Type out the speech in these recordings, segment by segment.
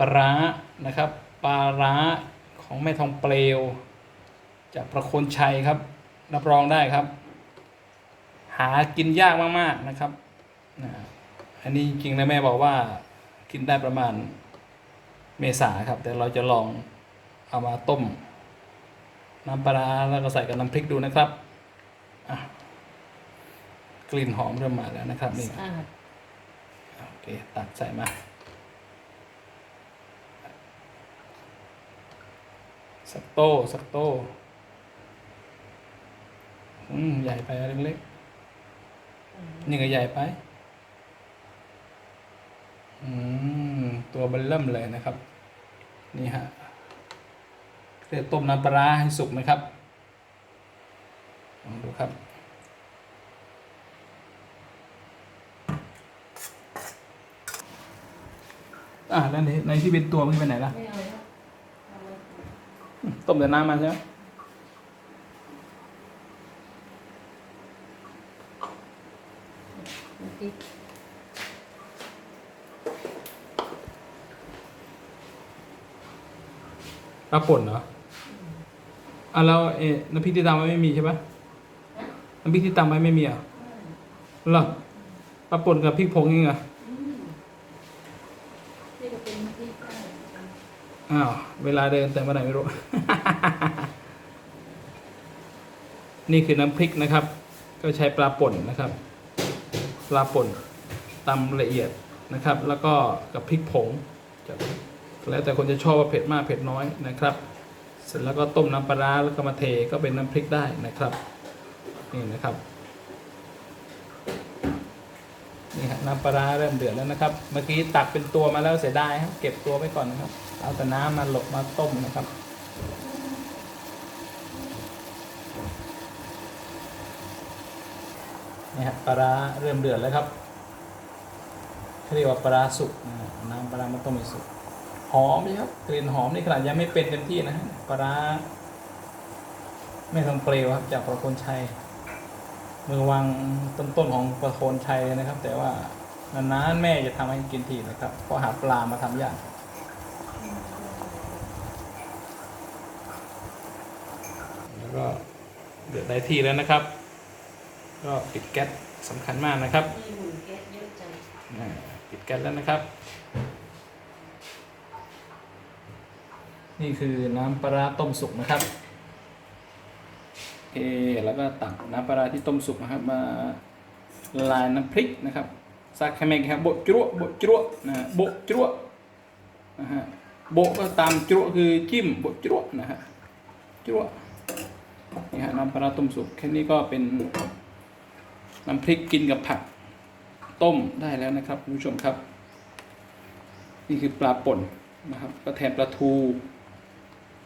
ปลาร้านะครับปลาร้าของแม่ทองเปลว จากประโคนชัยครับ รับรองได้ครับ หากินยากมากๆนะครับนะอันนี้จริงๆแล้วแม่บอกว่ากินได้ประมาณเมษาครับ แต่เราจะลองเอามาต้ม น้ำปลาร้าแล้วก็ใส่กับน้ำพริกดูนะครับอะกลิ่นหอมเริ่มมาแล้วนะครับนี่สะอาดโอเคตักใส่มา สักโต้สักโต้อืมใหญ่ไปอันเล็กๆนี่ก็ใหญ่ไป อืม ตัวเบลเริ่มเลยนะครับ นี่ฮะเรียกต้มน้ำปลาร้าให้สุกนะครับลองดูครับอ่าแล้วในในที่เป็นตัวมันไปไหนล่ะ ไม่เอาแล้วเอาไว้ ต้มแต่น้ำมันใช่ไหมน้ำพริกปลาป่นเหรออะแล้วเอ๊ะน้ำพริกที่ตำไว้ไม่มีใช่ปะน้ำพริกที่ตำไว้ไม่มีเหรอะเหรอปลาป่นกับพริกผงเองเหรออืมนี่ก็เป็นน้ำพริกได้อ้าว เวลาเดินแต่เมื่อไหร่ไม่รู้ นี่คือน้ำพริกนะครับ ก็ใช้ปลาป่นนะครับ ปลาป่นตำละเอียดนะครับ แล้วก็กับพริกผงแล้วแต่คนจะชอบว่าเผ็ดมากเผ็ดน้อยนะครับ เสร็จแล้วก็ต้มน้ำปลาร้าแล้วก็มาเทก็เป็นน้ำพริกได้นะครับนี่นะครับนี่ฮะน้ำปลาร้าเริ่มเดือดแล้วนะครับ เมื่อกี้ตักเป็นตัวมาแล้วเสียดายครับ เก็บตัวไว้ก่อนนะครับ เอาแต่น้ำมาหลบมาต้มนะครับ นี่ฮะปลาเริ่มเดือดแล้วครับเรียกว่าปลาสุกน้ำปลามันต้องมีสุกหอมไหมครับกลิ่นหอมนี่ขนาดยังไม่เป็นเต็มที่นะฮะปลาไม่ทองเปลวครับจากประโคนชัยมือวางต้นๆของประโคนชัยนะครับ แต่ว่านานๆแม่จะทำให้กินทีนะครับเพราะหาปลามาทำยากแล้วก็เดือดได้ที่แล้วนะครับ ก็ปิดแก๊สสำคัญมากนะครับปิดแก๊สแล้วนะครับ นี่คือน้ำปลาต้มสุกนะครับโอเคแล้วก็ตักน้ำปลาที่ต้มสุกนะครับมาละลายน้ำพริกนะครับซักแคเมกครับโบจุ๊วโบจุ๊วนะฮะโบจุ๊วนะฮะโบก็ตามจุ๊วคือจิ้มโบจุ๊วนะฮะจุ๊วนี่ฮะน้ำปลาต้มสุกแค่นี้ก็เป็น น้ำพริกกินกับผักต้มได้แล้วนะครับคุณผู้ชมครับ นี่คือปลาป่นนะครับ ก็แทนปลาทู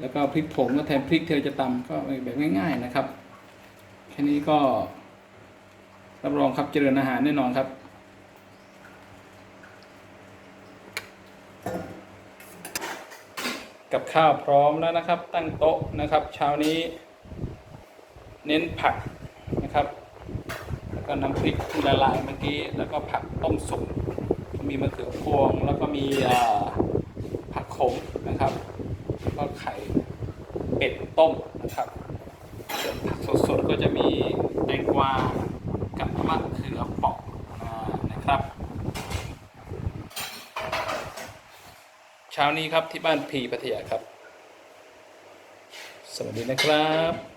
แล้วก็พริกผงก็แทนพริกที่เราจะตำก็แบบง่าย ๆนะครับ แค่นี้ก็รับรองครับเจริญอาหารแน่นอนครับกับข้าวพร้อมแล้วนะครับ ตั้งโต๊ะนะครับ เช้านี้ เน้นผักนะครับ ก็น้ำพริกที่ละลายเมื่อกี้ แล้วก็ผักต้มสุกมีมะเขือพวง แล้วก็มีผักขมนะครับแล้วก็ไข่เป็ดต้มนะครับส่วนผักสดๆก็จะมีแตงกวากับมะเขือเปอกนะครับ เช้านี้ครับที่บ้านพีพัทยาครับ สวัสดีนะครับ